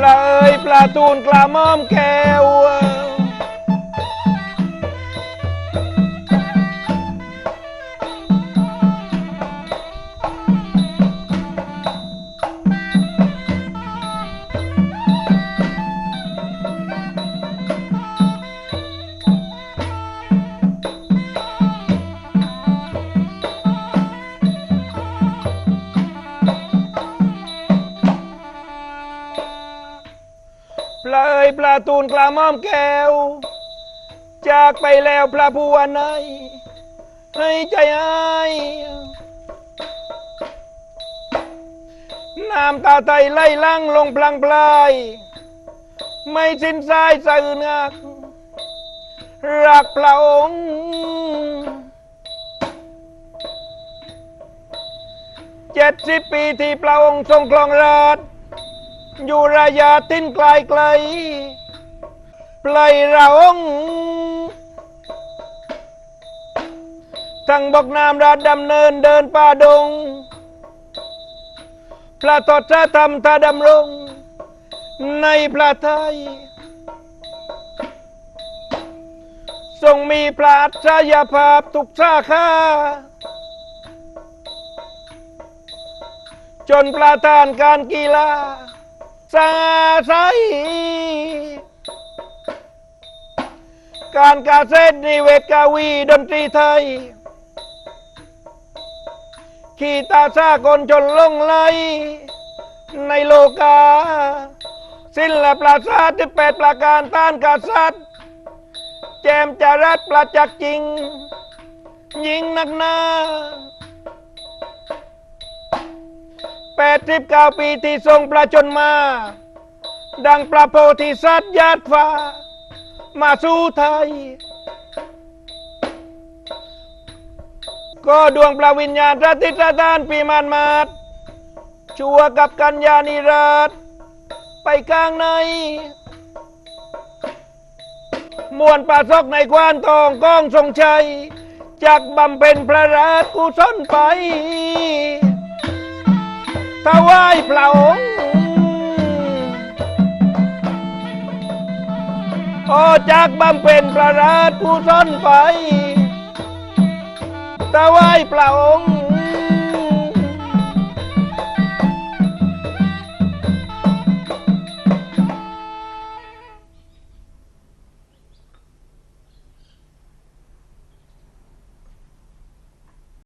เลาเอ้ยปลาตูนกลามอมแก้ว ปลาเอยปลาตูนกระหม่อมแก้ว จากไปแล้วพระผู้วันไหนให้ใจอายน้ำตาไตไหลลังลงพลังพลาย ไม่สิ้นสายสะอื่นงัก รักพระองค์เจ็ดสิบปีที่พระองค์ทรงครองราชย์ อยู่ระยะทิ้นไกลไกลปลยเราองทั้งบอกนามราชดำเนินเดินป่าดง พระตถาธรรมทาดำรง ในพระไทย ทรงมีพระอัจฉริยภาพทุกสาขาจนประธานการกีฬา สาใสการกาเซตนิเวศกาวีดนตรีไทย ขีตาซากนจนลงไหลในโลกา สิ้นละปราสาทที่แปดประการต้านกษัตริย์ แจมจารัดประจักจริง ยิงนักหนาา 89 ปีที่ทรงประชนมา ดังประโพธิสัตว์ญาติฟ้า มาสู่ไทย ก็ดวงประวิญญาณระติระดานปีมานมาดชัวกับกัญญานิรัตไปกลางใน มวนป่าซอกในควานทองก้องทรงชัยจากบำเพ็ญพระราชกุศลไป ถวายพระองค์ออจากบำเพ็ญประราชกุศลไปถวายพระองค์